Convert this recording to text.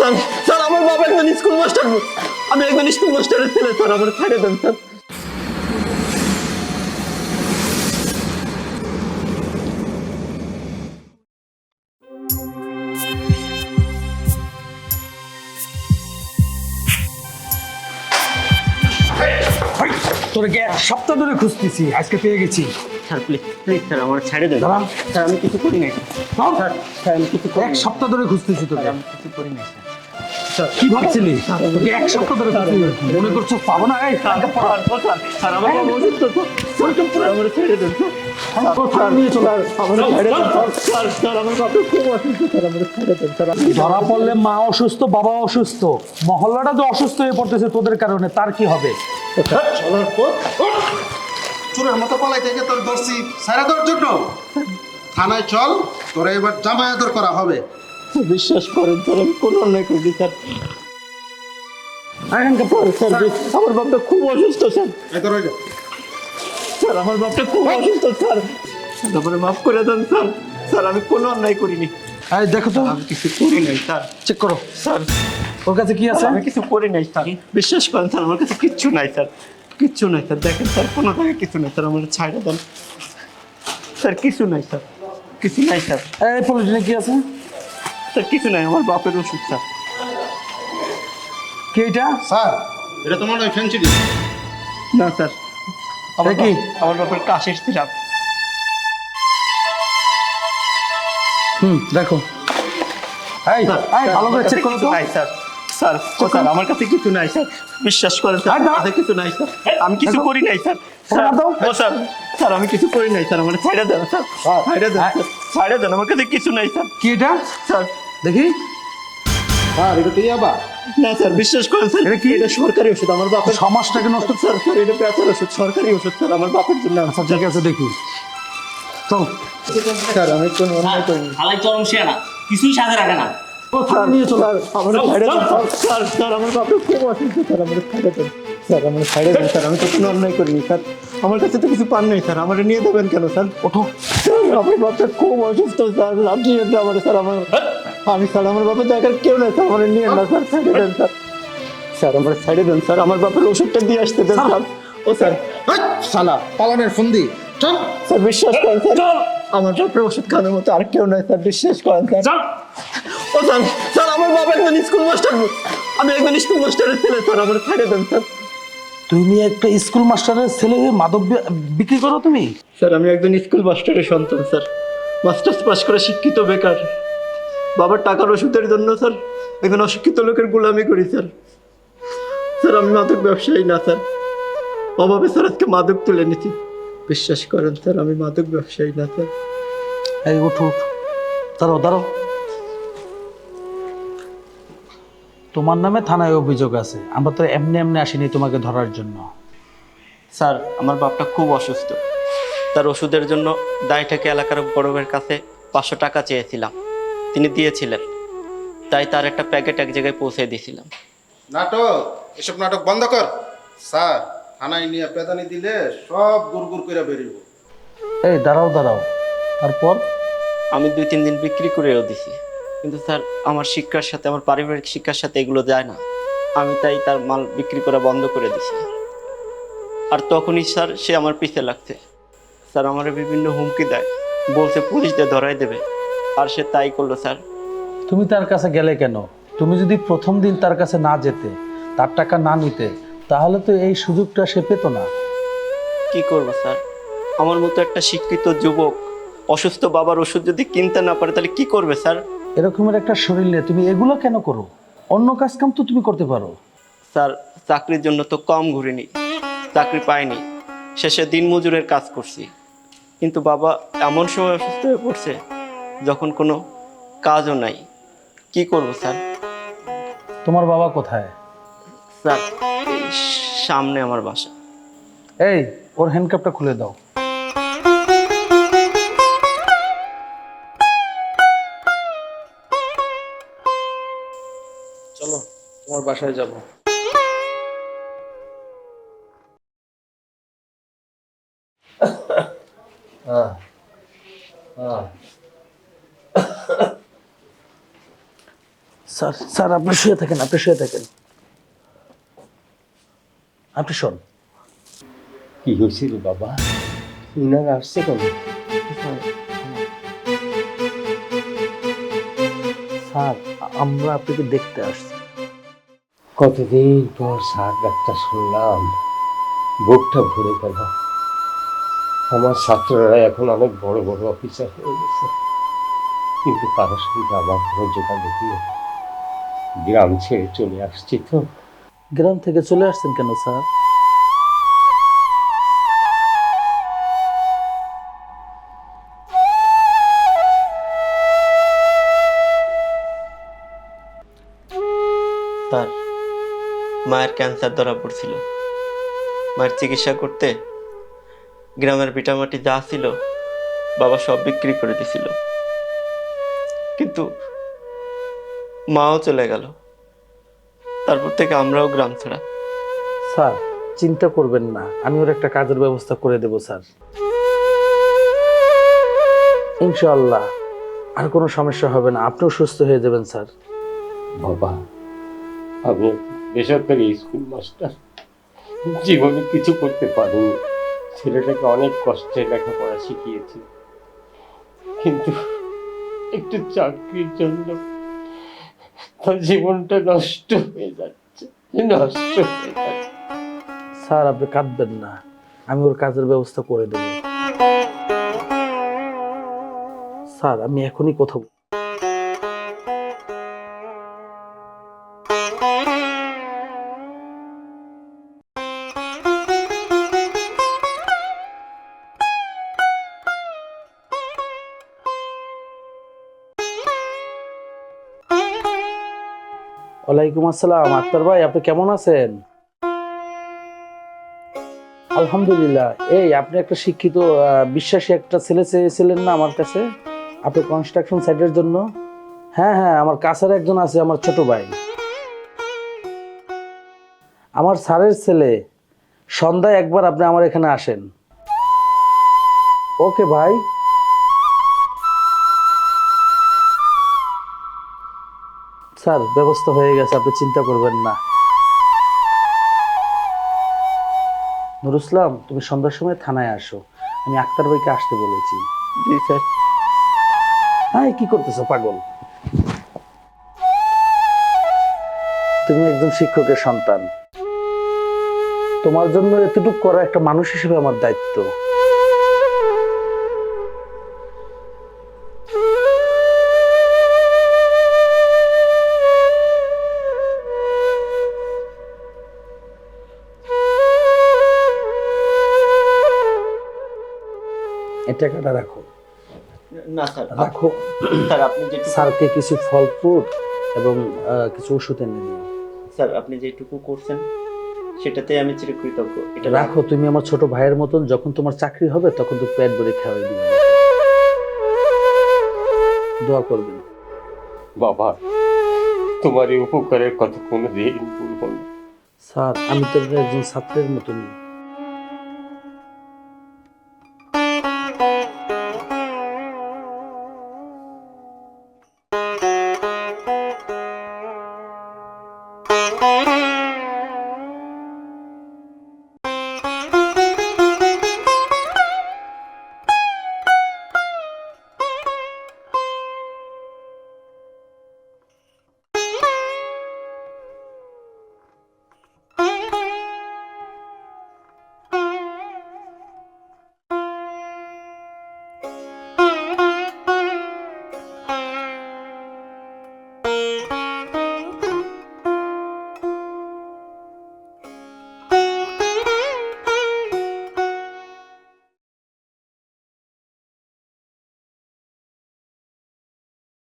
Sir. Sir আমার বাবা একজন স্কুল মাস্টার আমি একজন স্কুল মাস্টারের ছেলে স্যার আমার ছেড়ে দেন স্যার। তোকে এক সপ্তাহ ধরে খুঁজতেছি আজকে পেয়ে গেছি। স্যার প্লিজ প্লিজ স্যার আমার ছেড়ে দেন। দাঁড়া। স্যার আমি কিছু করি নাই। স্যার স্যার আমি কিছু এক সপ্তাহ ধরে খুঁজতেছি তোকে। আমি কিছু করি নাই স্যার। কি ভাবছিলি? তোকে এক সপ্তাহ ধরে মনে করছ পাবো না? এই আমার বাবা অসুস্থ, স্যার। স্যার, আমার ছেড়ে দেন, স্যার। কোথায় নিয়ে চলে। আয়। আমার ছেড়ে দেন, ধরা পড়লে মা অসুস্থ বাবা অসুস্থ। মহল্লাটা তো অসুস্থ হয়ে পড়তেছে তোদের কারণে তার কি হবে? পর চোরের মতো পালাই থেকে তোর ধরছি। সারা দেওয়ার জন্য। থানায় চল তোরা এবার জামায়াতর করা হবে। বিশ্বাস করেন স্যার আমি কোনো অন্যায় করিনি স্যার এখানকার পর, স্যার আমার বাপটা খুব অসুস্থ স্যার। স্যার আমার বাপটা খুব অসুস্থ স্যার। তারপরে মাফ করে দেন স্যার। স্যার আমি কোনো অন্যায় করিনি। এই দেখো তো। আমি কিছু করি নাই স্যার। চেক করো। স্যার। ওর কাছে কি আছে? আমি কিছু করি নাই স্যার। বিশ্বাস করেন স্যার আমার কাছে কিচ্ছু নাই স্যার। কিচ্ছু নাই স্যার। দেখেন স্যার কোনো জায়গায় কিছু নাই স্যার। আমার ছাড়ে দেন। স্যার কিছু নাই স্যার। কিছু নাই স্যার। এই পলিটিনে কি আছে? স্যার কিছু নাই আমার বাপের ওষুধ স্যার। কি এটা? স্যার এটা তোমার ওই ফ্যান্সিডি না স্যার। আমার কি? আমার বাপের কাশের সিরাপ। হুম দেখো। এই এই ভালো করে চেক করো তো। নাই স্যার। স্যার স্যার আমার কাছে কিছু নাই স্যার। বিশ্বাস করেন স্যার। আমার কাছে কিছু নাই স্যার। আমি কিছু করি নাই স্যার। স্যার ও স্যার স্যার আমি কিছু করি নাই স্যার। আমার ছাইড়া দেন স্যার। ছাইড়া দেন হ্যাঁ। ছাইড়া দেন আমার কাছে কিছু নাই স্যার। কি এটা? স্যার দেখি? স্যার এটা তুই আবার? না স্যার বিশ্বাস করেন স্যার এটা কি? এটা সরকারি ওষুধ আমার বাপের সমাজটাকে নষ্ট? স্যার স্যার এটা পেঁচার ওষুধ সরকারি ওষুধ স্যার আমার বাপের জন্য। আচ্ছা ঠিক আছে দেখি। চল। স্যার আমি কোনো অন্যায় করিনি হালাই চরম শিয়ানা কিছুই সাথে রাখে না। স্যার নিয়ে চলে আমার স্যার স্যার আমার বাপের খুব অসুস্থ স্যার আমার ছাইড়া স্যার আমার দেন স্যার আমি তো কোনো অন্যায় করিনি স্যার। আমার কাছে তো কিছু পান নাই স্যার আমার নিয়ে দেবেন কেন স্যার? ওঠো। স্যার আমার বাপটা খুব অসুস্থ স্যার আপনি আমার স্যার আমার আমি স্যার আমার বাপের জায়গার কেউ নেই স্যার আমার নিয়ে না স্যার ছাইড়ে দেন স্যার। স্যার আমার ছাইড়ে দেন স্যার আমার বাপের ওষুধটা দিয়ে আসতে দেন স্যার। ও স্যার শালা পালনের ফন্দি। চল। স্যার বিশ্বাস করেন স্যার আমার বাপের ওষুধ খাওয়ানোর মতো আর কেউ নাই স্যার বিশ্বাস করেন স্যার। ও স্যার স্যার আমার বাবা একজন স্কুল মাস্টার আমি একজন স্কুল মাস্টারের ছেলে স্যার আমার ছেড়ে দেন স্যার। তুমি একটা স্কুল মাস্টারের ছেলে হয়ে মাদক বিক্রি করো তুমি? স্যার আমি একজন স্কুল মাস্টারের সন্তান স্যার। মাস্টার্স পাস করে শিক্ষিত বেকার। বাবার টাকার ওষুধের জন্য স্যার। একজন অশিক্ষিত লোকের গোলামি করি স্যার। স্যার আমি মাদক ব্যবসায়ী না স্যার। অভাবে স্যার আজকে মাদক তুলে নিচ্ছি বিশ্বাস করেন স্যার আমি মাদক ব্যবসায়ী না স্যার। এই উঠো উঠো। দাঁড়াও দাঁড়াও। তোমার নামে থানায় অভিযোগ আছে। আমরা তো এমনি এমনি আসিনি তোমাকে ধরার জন্য। স্যার আমার বাপটা খুব অসুস্থ। তার ওষুধের জন্য দায়টাকে এলাকার বড়বের কাছে পাঁচশো টাকা চেয়েছিলাম। তিনি দিয়েছিলেন। তাই তার একটা প্যাকেট এক জায়গায় পৌঁছে দিয়েছিলাম। নাটক এসব নাটক বন্ধ কর। স্যার থানায় নিয়ে পেদানি দিলে সব গুড় গুড় করে বেরিয়ে এই দাঁড়াও দাঁড়াও। তারপর? আমি দুই তিন দিন বিক্রি করেও দিছি। কিন্তু স্যার আমার শিক্ষার সাথে আমার পারিবারিক শিক্ষার সাথে এগুলো যায় না। আমি তাই তার মাল বিক্রি করা বন্ধ করে দিছি। আর তখনই স্যার সে আমার পিছে লাগছে। স্যার আমার বিভিন্ন হুমকি দেয়। বলছে পুলিশ দিয়ে ধরাই দেবে। আর সে তাই করল স্যার। তুমি তার কাছে গেলে কেন? তুমি যদি প্রথম দিন তার কাছে না যেতে তার টাকা না নিতে তাহলে তো এই সুযোগটা সে পেতো না। কি করব স্যার? আমার মতো একটা শিক্ষিত যুবক অসুস্থ বাবার ওষুধ যদি কিনতে না পারে তাহলে কি করবে স্যার? এরকমের একটা শরীর নিয়ে তুমি এগুলো কেন করো? অন্য কাজ কাম তো তুমি করতে পারো। স্যার চাকরির জন্য তো কম ঘুরিনি চাকরি পাইনি। শেষে দিনমজুরের কাজ করছি। কিন্তু বাবা এমন সময় অসুস্থ হয়ে পড়ছে যখন কোনো কাজও নাই কি করব স্যার? তোমার বাবা কোথায়? স্যার এই সামনে আমার বাসা। এই ওর হ্যান্ডকাপটা খুলে দাও। চলো তোমার বাসায় যাব। স্যার স্যার আপনি শুয়ে থাকেন আপনি শুয়ে থাকেন। আপনি শোন। কি হয়েছিল বাবা? ইনার আসছে কেন? স্যার আমরা আপনাকে দেখতে আসছি। কতদিন পর স্যার ডাক্তার শুনলাম বুকটা ভরে গেল। আমার ছাত্ররা এখন অনেক বড় বড় অফিসার হয়ে গেছে। কিন্তু কারোর সঙ্গে আমার কোনো যোগাযোগ নেই। গ্রাম ছেড়ে চলে আসছি তো। গ্রাম থেকে চলে আসছেন কেন স্যার? তার মায়ের ক্যান্সার ধরা পড়ছিল। মায়ের চিকিৎসা করতে গ্রামের ভিটামাটি যা ছিল বাবা সব বিক্রি করে দিছিল। কিন্তু মাও চলে গেল। তারপর থেকে আমরাও গ্রাম ছাড়া। স্যার চিন্তা করবেন না। আমি ওর একটা কাজের ব্যবস্থা করে দেব স্যার। ইনশাআল্লাহ আর কোনো সমস্যা হবে না। আপনিও সুস্থ হয়ে যাবেন স্যার। বাবা আমি বেসরকারি স্কুল মাস্টার। জীবনে কিছু করতে পারিনি। ছেলেটাকে অনেক কষ্টে লেখাপড়া শিখিয়েছি। কিন্তু একটু চাকরির জন্য জীবনটা নষ্ট হয়ে যাচ্ছে। নষ্ট হয়ে যাচ্ছে। স্যার আপনি কাঁদবেন না। আমি ওর কাজের ব্যবস্থা করে দেব। স্যার আমি এখনই কোথাও ওয়ালাইকুম আসসালাম, আক্তার ভাই, আপনি কেমন আছেন? আলহামদুলিল্লাহ। এই, আপনি একটা শিক্ষিত বিশ্বাসী একটা ছেলে চেয়েছিলেন না আমার কাছে? আপনি কনস্ট্রাকশন সাইটের জন্য? হ্যাঁ হ্যাঁ আমার কাছের একজন আছে, আমার ছোট ভাই। আমার স্যারের ছেলে, সন্ধ্যায় একবার আপনি আমার এখানে আসেন। ওকে ভাই স্যার ব্যবস্থা হয়ে গেছে আপনি চিন্তা করবেন না। নুর ইসলাম তুমি সন্ধ্যার সময় থানায় আসো। আমি আক্তার ভাইকে আসতে বলেছি। জি স্যার। হ্যাঁ কি করতেছো পাগল? তুমি একজন শিক্ষকের সন্তান। তোমার জন্য এতটুকু করা একটা মানুষ হিসেবে আমার দায়িত্ব। এই টাকাটা রাখো। না স্যার রাখো। স্যার আপনি যেটুকু স্যারকে কিছু ফল ফ্রুট এবং কিছু ওষুধ এনে দিও। স্যার আপনি যেটুকু করছেন সেটাতে আমি চিরকৃতজ্ঞ। এটা রাখো তুমি আমার ছোট ভাইয়ের মতন যখন তোমার চাকরি হবে তখন তো পেট ভরে খাওয়াই দিবে দোয়া করবেন। বাবা তোমার এই উপকারের কথা কোনো দিন ভুলব না। স্যার আমি তো একজন ছাত্রের মতনই।